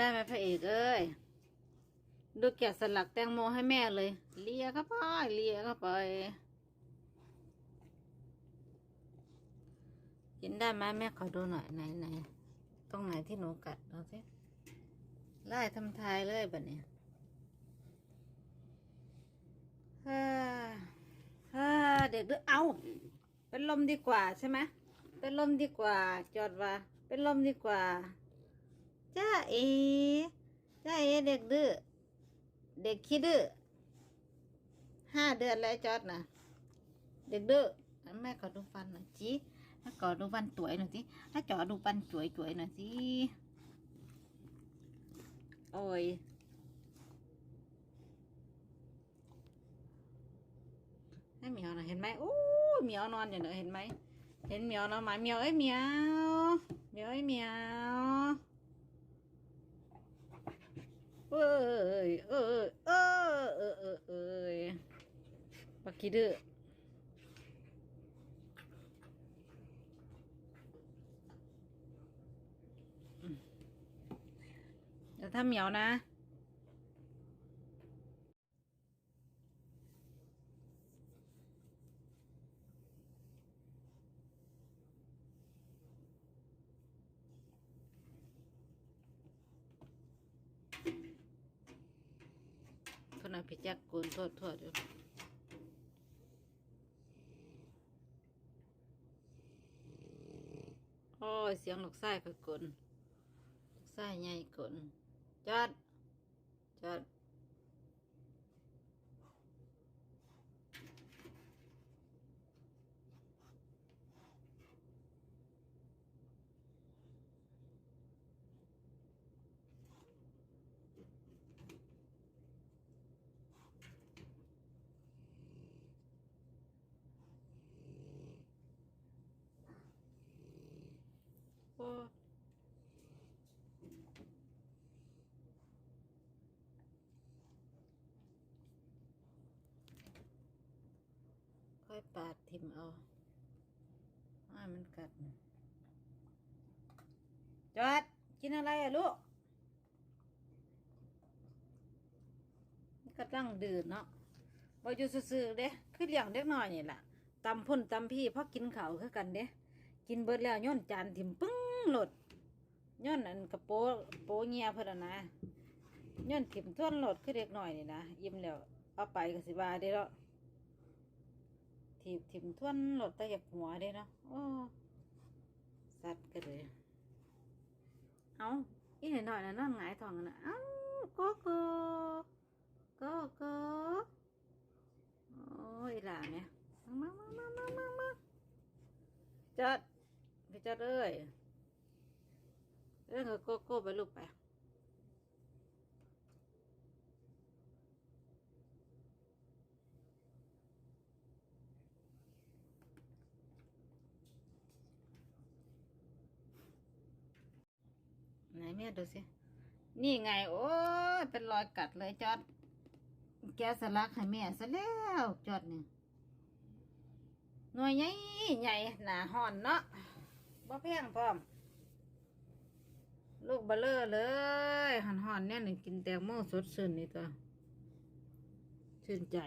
ได้ไหมพระเอกเอ้ยดูแกะสลักแตงโมให้แม่เลย เลียเข้าไปเลียเข้าไปกินได้ไหมแม่ขอดูหน่อยไหนไหนตรงไหนที่หนูกัดดูสิไล่ทำทายเลยแบบนี้ฮ่าฮ่าเด็กดื้อเอาเป็นลมดีกว่าใช่ไหมเป็นลมดีกว่า จอดว่า เป็นลมดีกว่า จ้าเอจ้าเอเด็กดื้อเด็กขี้ดื้อห้าเดือนแล้วจอดนะเด็กดื้อแม่ขอดูฟันหน่อยจีแม่ขอดูฟันสวยหน่อยสิถ้าจอดูฟันสวยสวยๆหน่อยสิโอ้ยให้เหมียวหน่อยเห็นไหมโอ้เหมียวนอนอยู่เนอะเห็นไหมเห็นเหมียวนอนไหมเหมียวเอ้ยเหมียวเหมียวเอ้ยเหมียว เอ้ยเอ้ยเอ้ยเอ้ยเอ้ยเอ้ยปักกี้ดื้ออืมเดี๋ยวถ้าเหมียวนะ โทษนะพี่แจ็คกูนทอดทอดอยู่โอ้ยเสียงลูกไส้ก็กลนลูกไส้ใหญ่กลนจัดจัด โอ้ค่อยปาดทิมเอาให้มันกัดจอด กินอะไรอะลูกมันกำลังดื่นเนาะบอยู่ซื่อๆเด้คือเลี้ยงเด็กน้อยนี่แหละตำพ่นตำพี่เพราะกินเขาคือกันเด้กินเบิดแล้วย่นจานถิมปึ้ง หลดย่นอันกระโปะโปะเงียเพิ่นน่ะนะย่นถิ่มท่วนหลดคือเด็กหน่อยนี่นะยิ้มแล้วเอาไปก็สิบาได้แล้วถิ่มถิ่มท่วนหลดต่อยากหัวได้เนาะโอ้สัตว์กันเลยเอาอีหน่อยน่ะนอนหงายท้องน่ะเอ้ากโก้โกโก้โอ้ยหล่าเนี่ยมามามามามามาจัดพี่จัดเอ้ย เรื่องโกโก้ไปลูกไปไหนแม่ดูสิ นี่ไง โอ้ยเป็นรอยกัดเลยจอด แกสลักให้แม่ซะแล้วจอดเนี่ยหน่วยใหญ่ใหญ่หนาห่อนเนาะบ่แพงพร้อม ลูกเบลเลอร์เลยหันห่อนเนี่ยหนึ่งกินแตงโมสดชื่นนี่ตัวชื่นใจ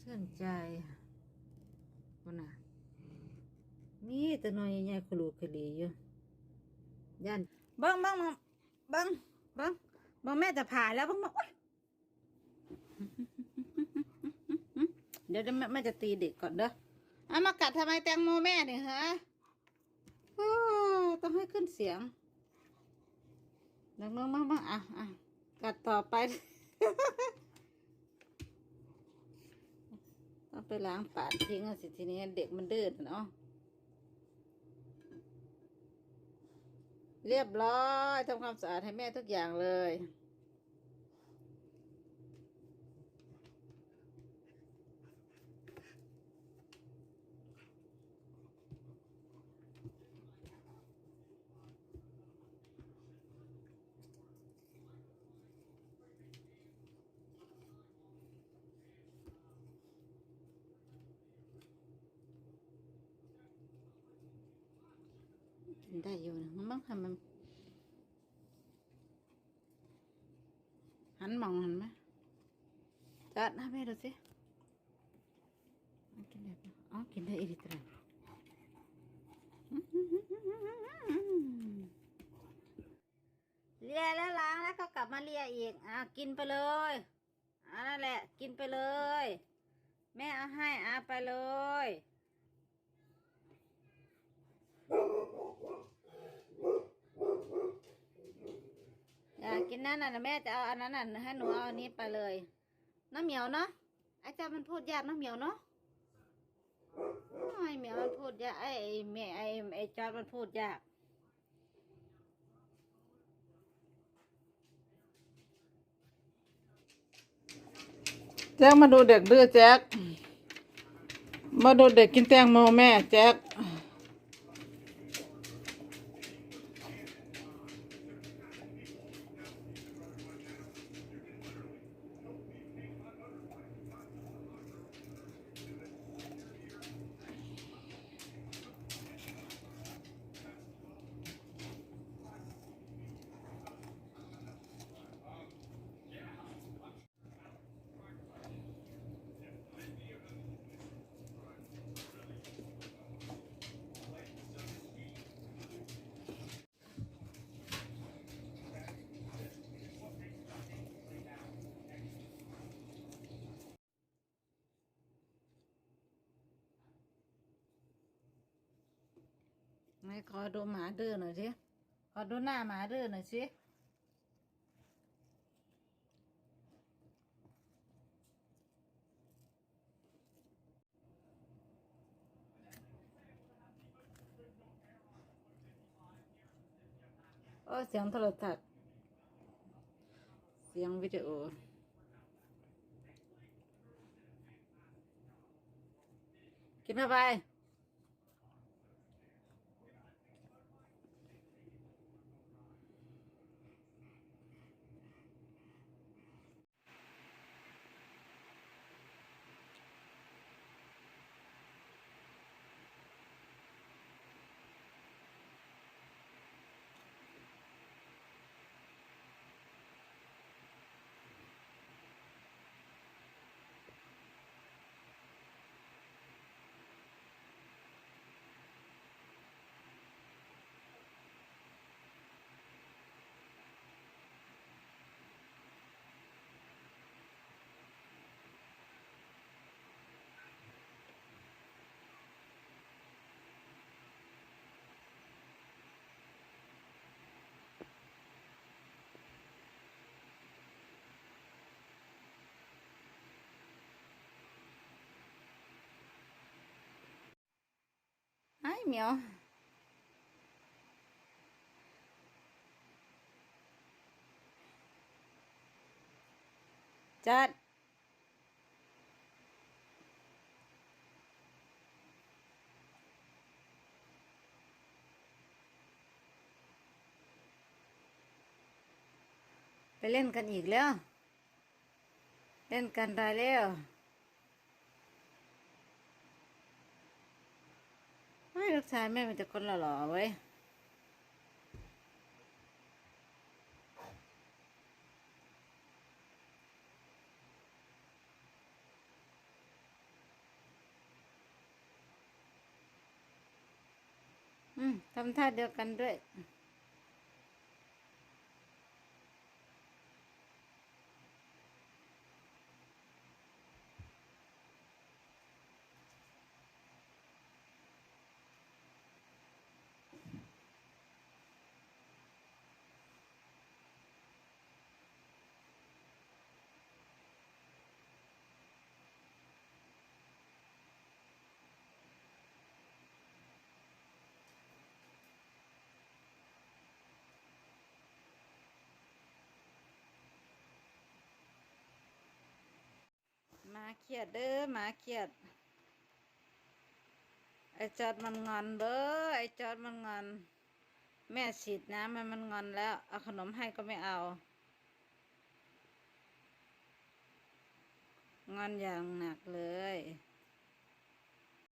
ชื่นใจคนน่ะมีแต่น่วยใหญ่ๆขลุกขลีอยู่ยันบังบังบังบังบังแม่จะผ่าแล้วบังมาโอ๊ยเดี๋ยวเดี๋ยวแม่จะตีเด็กก่อนเด้อเอามากัดทำไมแตงโมแม่เนี่ยฮะ ต้องให้ขึ้นเสียงนังน้องมากมาอะอะกัดต่อไป ต้องไปล้างปากทิ้งอะสิทีนี้เด็กมันดื้อเนาะเรียบร้อยทำความสะอาดให้แม่ทุกอย่างเลย กินได้อยู่นะมันบ้างทำมันหันมองหันไหมจัดนะแม่ดูสิกินได้อ๋อกินได้อีกทีเลียแล้วล้างแล้วก็กลับมาเลียอีกอะกินไปเลยอะนั่นแหละ กินไปเลย แม่เอาให้อะไปเลย นั่นน่ะแม่จะเอาอันนั้นน่ะให้หนูเอาอันนี้ไปเลย น้ำเหมียวเนาะไอ้เจ้ามันพูดยากน้ำเหมียวเนาะไอ้เหมียวมันพูดยากไอ้แม่ไอ้ไอ้จอดมันพูดยากแจ็คมาดูเด็กดื้อแจ็คมาดูเด็กกินแตงโมแม่แจ็ค ไม่ขอดูหมาดื้อหน่อยสิขอดูหน้าหมาดื้อหน่อยสิโอ้เสียงโทรศัพท์เสียงวิดีโอกินเข้าไป เหมียวจัดไปเล่นกันอีกแล้ว เล่นกันได้แล้วไม่ ลูกชายแม่เป็นแต่คนหล่อๆเว้ยอืมทำท่าเดียวกันด้วย มาเขียดเด้อหมาเขียด ไอจอดมันงอนเด้อไอจอดมันงอน แม่ฉีดน้ำมันมันงอนแล้ว เอาขนมให้ก็ไม่เอา งอนอย่างหนักเลย